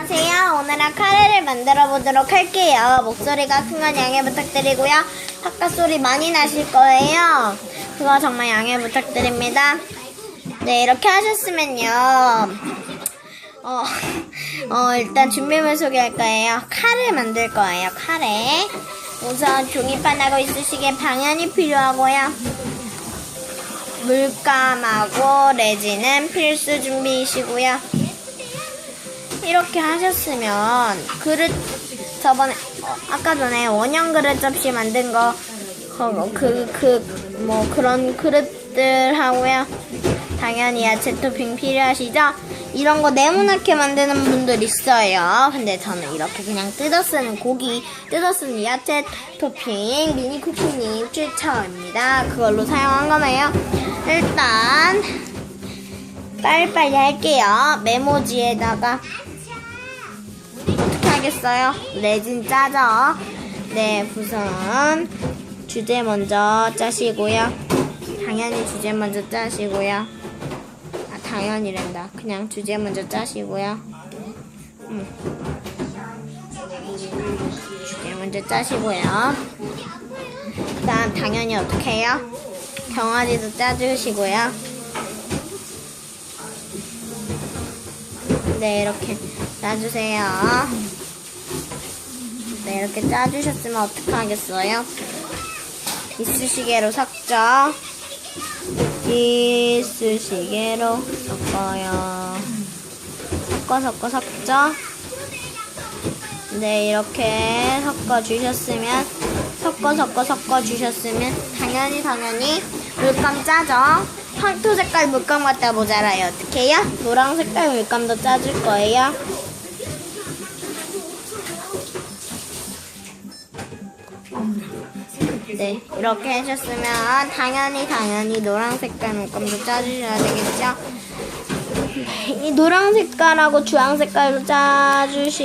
안녕하세요. 오늘은 카레를 만들어 보도록 할게요. 목소리가 큰 건 양해 부탁드리고요. 바깥 소리 많이 나실 거예요. 그거 정말 양해 부탁드립니다. 네, 이렇게 하셨으면요. 어, 어, 일단 준비물 소개할 거예요. 카레 만들 거예요. 카레. 우선 종이판하고 있으시기에 방향이 필요하고요. 물감하고 레진은 필수 준비이시고요. 이렇게 하셨으면 그릇 저번에 어, 아까 전에 원형 그릇 접시 만든 거그그뭐 그런 그릇들 하고요. 당연히 야채 토핑 필요하시죠? 이런 거 네모나게 만드는 분들 있어요. 근데 저는 이렇게 그냥 뜯어 쓰는 고기, 뜯어 쓰는 야채 토핑 미니 쿠키님 추천입니다. 그걸로 사용한 거네요. 일단 빨리빨리 할게요. 메모지에다가 하겠어요? 레진 짜죠? 네, 우선 주제 먼저 짜시고요. 당연히 주제 먼저 짜시고요. 아, 당연히란다. 그냥 주제 먼저 짜시고요. 음. 주제 먼저 짜시고요. 그 다음 당연히 어떻게 해요? 경아지도 짜주시고요. 네, 이렇게 짜주세요. 네, 이렇게 짜주셨으면 어떻게 하겠어요? 이쑤시개로 섞죠. 이쑤시개로 섞어요. 섞어, 섞어, 섞죠. 네, 이렇게 섞어 주셨으면, 섞어, 섞어, 섞어 주셨으면, 당연히, 당연히, 물감 짜죠. 황토 색깔 물감 갖다 모자라요. 어떻게 해요? 노랑 색깔 물감도 짜줄 거예요. 네, 이렇게 해줬으면 당연히 당연히 노란 색깔 물감도 짜주셔야 되겠죠? 이 노란 색깔하고 주황 색깔로 짜주시는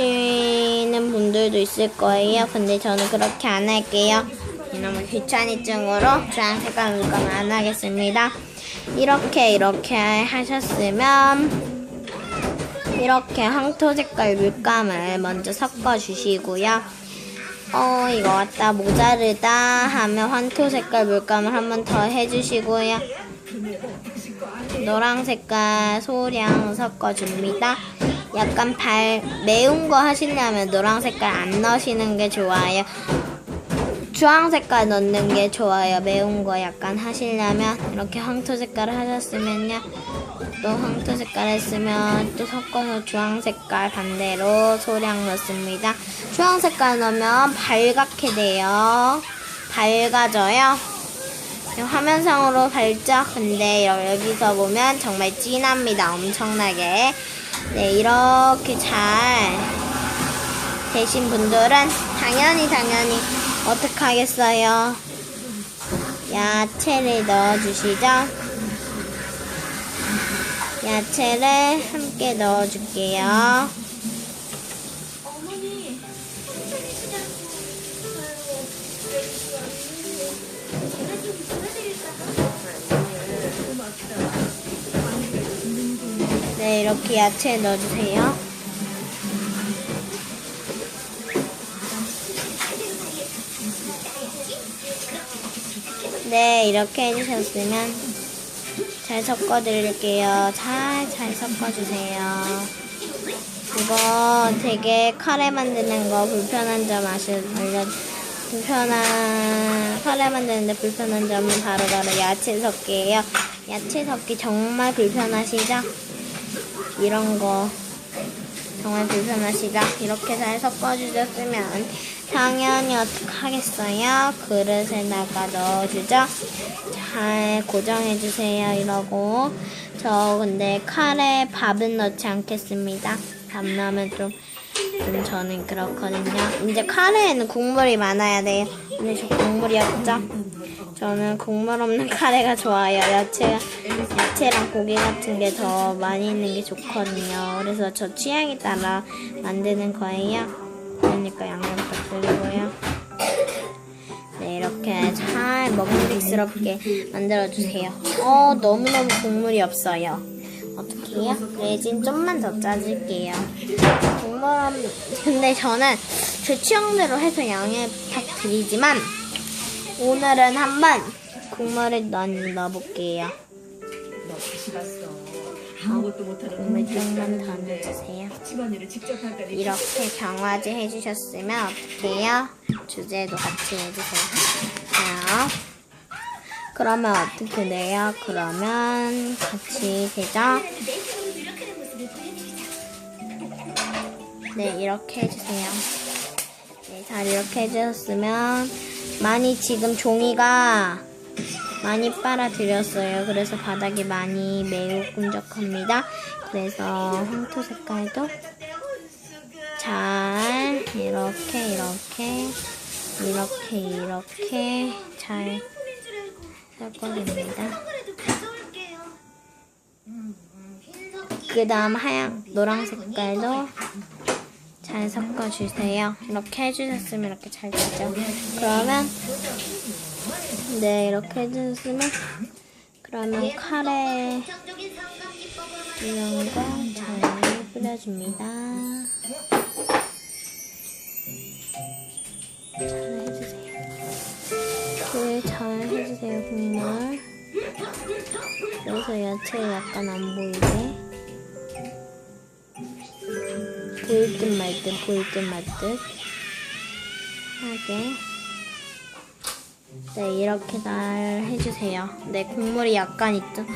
분들도 있을 거예요. 근데 저는 그렇게 안 할게요. 이놈의 귀차니증으로 주황 색깔 물감 안 하겠습니다. 이렇게 이렇게 하셨으면 이렇게 황토 색깔 물감을 먼저 섞어 주시고요. 어, 이거 왔다 모자르다 하면 황토 색깔 물감을 한 번 더 해주시고요. 노랑 색깔 소량 섞어줍니다. 약간 발 매운 거 하시려면 노랑 색깔 안 넣으시는 게 좋아요. 주황 색깔 넣는 게 좋아요. 매운 거 약간 하시려면 이렇게 황토 색깔을 하셨으면요. 또 황토 색깔 했으면 또 섞어서 주황 색깔 반대로 소량 넣습니다. 주황 색깔 넣으면 밝게 돼요. 밝아져요. 화면상으로 밝죠? 근데 여기서 보면 정말 진합니다. 엄청나게. 네, 이렇게 잘 되신 분들은 당연히 당연히 어떻게 하겠어요? 야채를 넣어주시죠. 야채를 함께 넣어줄게요. 네, 이렇게 야채 넣어주세요. 네, 이렇게 해주셨으면 잘 섞어 드릴게요. 잘, 잘 섞어 주세요. 이거 되게 카레 만드는 거 불편한 점 아시, 알려, 불편한, 카레 만드는데 불편한 점은 바로바로 야채 섞기예요. 야채 섞기 정말 불편하시죠? 이런 거 정말 불편하시죠? 이렇게 잘 섞어주셨으면 당연히 어떻게 하겠어요? 그릇에다가 넣어주죠? 잘 고정해주세요. 이러고 저 근데 카레 밥은 넣지 않겠습니다. 밥 넣으면 좀, 좀 저는 그렇거든요. 이제 카레에는 국물이 많아야 돼요. 근데 저 국물이 없죠? 저는 국물 없는 카레가 좋아요. 야채가, 야채랑 고기 같은 게 더 많이 있는 게 좋거든요. 그래서 저 취향에 따라 만드는 거예요. 그러니까 양념 부탁드리고요. 네, 이렇게 잘 먹음직스럽게 만들어주세요. 어, 너무너무 국물이 없어요. 어떻게 해요? 레진 좀만 더 짜줄게요. 국물 근데 저는 제 취향대로 해서 양해 부탁드리지만 오늘은 한번 국물을 넣, 넣어볼게요. 너 다시 갔어. 아무것도 못하는 국물 좀만 더. 넣어주세요. 집안일을 직접 하다니. 이렇게 경화제 해주셨으면 어떡해요? 주제도 같이 해주세요. 자, 그러면 어떻게 돼요? 그러면 같이 되죠? 네, 이렇게 해주세요. 네, 잘 이렇게 해주셨으면 많이 지금 종이가 많이 빨아들였어요. 그래서 바닥이 많이 매우 끈적합니다. 그래서 황토 색깔도 잘 이렇게 이렇게 이렇게 이렇게 잘 섞어줍니다. 그 다음 하얀 노랑 색깔도 잘 섞어주세요. 이렇게 해주셨으면 이렇게 잘 되죠. 그러면 네 이렇게 해주셨으면 그러면 카레 이런 거잘 뿌려줍니다. 잘 해주세요. 그잘 해주세요 국물. 그래서 야채 약간 안 보이게 보일 듯 말 듯 보일 듯 말 듯 하게 네 이렇게 잘 해주세요. 네 국물이 약간 있죠.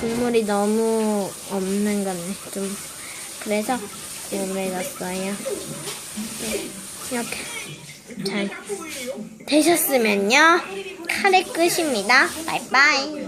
국물이 너무 없는 거네 좀 그래서 국물을 넣었어요. 네, 이렇게 잘 되셨으면요 카레 끝입니다. 바이바이.